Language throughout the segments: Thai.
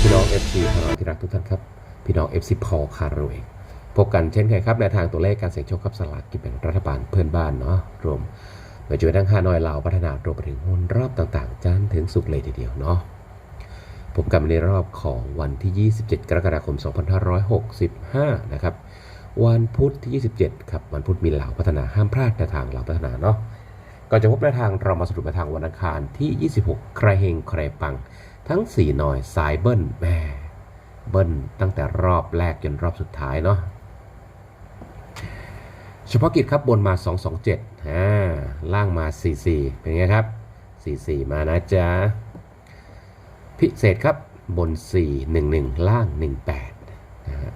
ฮานอยที่รักทุกท่านครับ พี่น้อง FC พอคาร์โรเองพบกันเช่นเคยครับในทางตัวเลขการเสี่ยงโชคครับสลากกินแบ่งรัฐบาลเพื่อนบ้านเนาะรวมมาจุดทั้งฮานอยลาวพัฒนารวมไปถึงหุ้นรอบต่างๆจันถึงสุกเลยทีเดียวเนาะพบกันในรอบของวันที่ 27 กรกฎาคม 2565 นะครับ วันพุธที่ 27 ครับ วันพุธมีเหล่าพัฒนาห้ามพลาดในทางเหล่าพัฒนาเนาะก่อนจะพบในทางเรามาสรุปในทางวันอังคารที่ 26 ใครเฮงใครปัง ทั้ง4หน่อยสายเบิ้ลแม่เบิ้ลตั้งแต่รอบแรกจนรอบสุดท้ายเนาะเฉพาะกิจครับบนมา 227อ่าล่างมา 44 เป็นไงครับ 44 มานะจ๊ะ พิเศษครับบน 411 ล่าง 18นะฮะ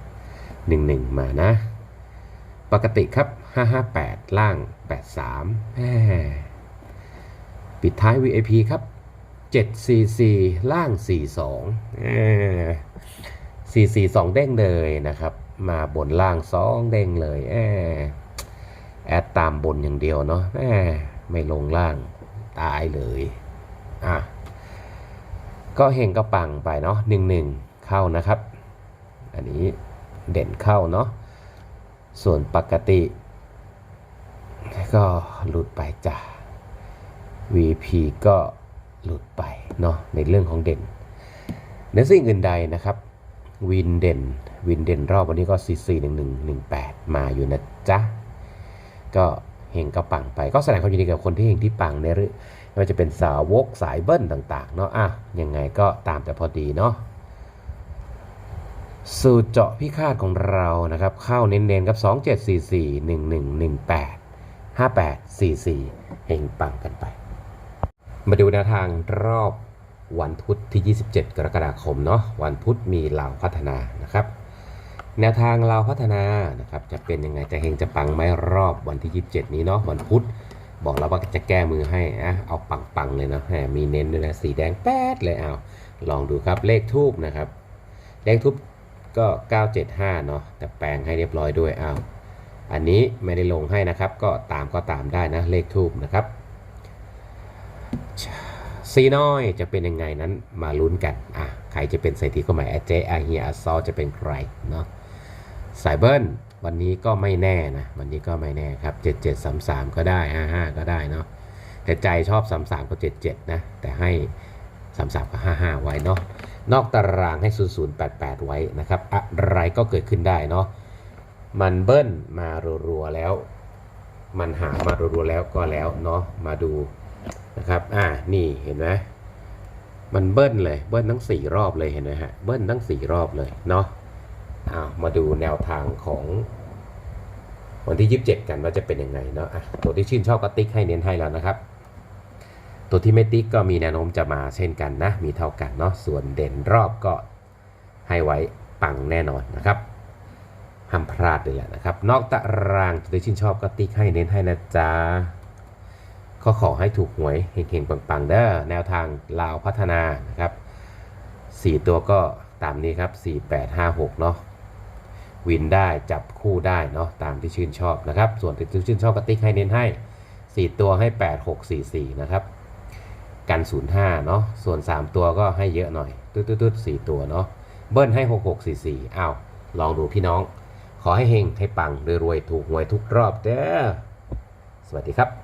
11 มานะ ปกติครับ 558 ล่าง 83แหม่ปิดท้าย VIP ครับ 744 ล่าง 42แหม่442 เด้งเลยนะครับ มาบนล่าง2เด้งเลยแหม่แอดตามบนอย่างเดียวเนาะไม่ลงล่างตายเลยอะก็เฮงก็ปังไปเนาะ11เข้านะครับ อันนี้เด่นเข้าเนาะส่วนปกติ ก็หลุดไปจ้ะ VP ก็ หลุดไปเนาะในเรื่องของเด่นในสิ่งอื่นใดนะครับวินเด่นวินเด่นรอบวันนี้ก็ CC 1 1 1 8 มาอยู่นะจ๊ะ ก็เฮงก็ปังไป ก็แสดงความยินดีกับคนที่เฮงที่ปังในเรื่องไม่ว่าจะเป็นสาวกสายเบิ้ลต่าง ๆ เนาะอะยังไงก็ตามแต่พอดีเนาะสูตรเจาะพิฆาตของเรานะครับ เข้าเน้นๆกับ 2744 1118 5844 เฮงปังกันไป มาดูแนวทางรอบวันพุธที่ 27 กรกฎาคมเนาะวันพุธมีลาพัฒนานะครับ แนวทางลาพัฒนานะครับจะเป็นยังไงจะเฮงจะปังไหมรอบวันที่ 27 นี้เนาะวันพุธบอกแล้วว่าจะแก้มือให้อะเอาปังๆเลยนะมีเน้นด้วยนะสีแดงแป๊ดเลยเอาลองดูครับเลขทูบนะครับ เลขทูบก็ 975 เนาะแต่แปลงให้เรียบร้อยด้วยเอาอันนี้ไม่ได้ลงให้นะครับ ก็ตามก็ตามได้นะเลขทูบนะครับ ซีน้อยจะเป็นยังไงนั้นมาลุ้นกันอะใครจะเป็นเศรษฐีคนใหม่อาเจอาเฮียอาซอจะเป็นใครเนาะสายเบิ้ลวันนี้ก็ไม่แน่นะ วันนี้ก็ไม่แน่ครับ 7733 ก็ได้ 55 ก็ได้เนาะแต่ใจชอบ 33 กับ 77 นะ แต่ให้ 33 กับ 55 ไว้เนาะนอกตารางให้ 0088 ไว้นะครับ อะไรก็เกิดขึ้นได้เนาะมันเบิ้ลมารัวๆแล้ว มันหามารัวๆแล้วก็แล้วเนาะมาดู นะครับ อ่า นี่เห็นไหมมันเบิ้ลเลย เบิ้ลทั้ง 4 รอบเลยเห็นไหมฮะ เบิ้ลทั้ง 4 รอบเลยเนาะอ้าวมาดูแนวทางของวันที่ 27 กันว่าจะเป็นยังไงเนาะะตัวที่ชื่นชอบก็ติ๊กให้เน้นให้แล้วนะครับ ตัวที่ไม่ติ๊กก็มีแนวโน้มจะมาเช่นกันนะ มีเท่ากันเนาะ ส่วนเด่นรอบก็ให้ไว้ปังแน่นอนนะครับห้ามพลาดเลยแหละนะครับ นอกตารางตัวที่ชื่นชอบก็ติ๊กให้เน้นให้นะจ๊ะ ก็ขอให้ถูกหวยเฮงๆปังๆเด้อแนวทางลาวพัฒนานะครับ 4 ตัวก็ตามนี้ครับ 4 8 5 6 เนาะวินได้จับคู่ได้เนาะตามที่ชื่นชอบนะครับ ส่วนที่ชื่นชอบกติ๊กให้เน้นให้ 4 ตัวให้ 8 6 4 4 นะครับ กัน 05 เนาะส่วน 3 ตัวก็ให้เยอะหน่อยตืดๆ4ตัวเนาะเบิ้ลให้ 6 6 4 4อ้าวลองดูพี่น้อง ขอให้เฮงให้ปังรวยๆถูกหวยทุกรอบเด้อสวัสดีครับ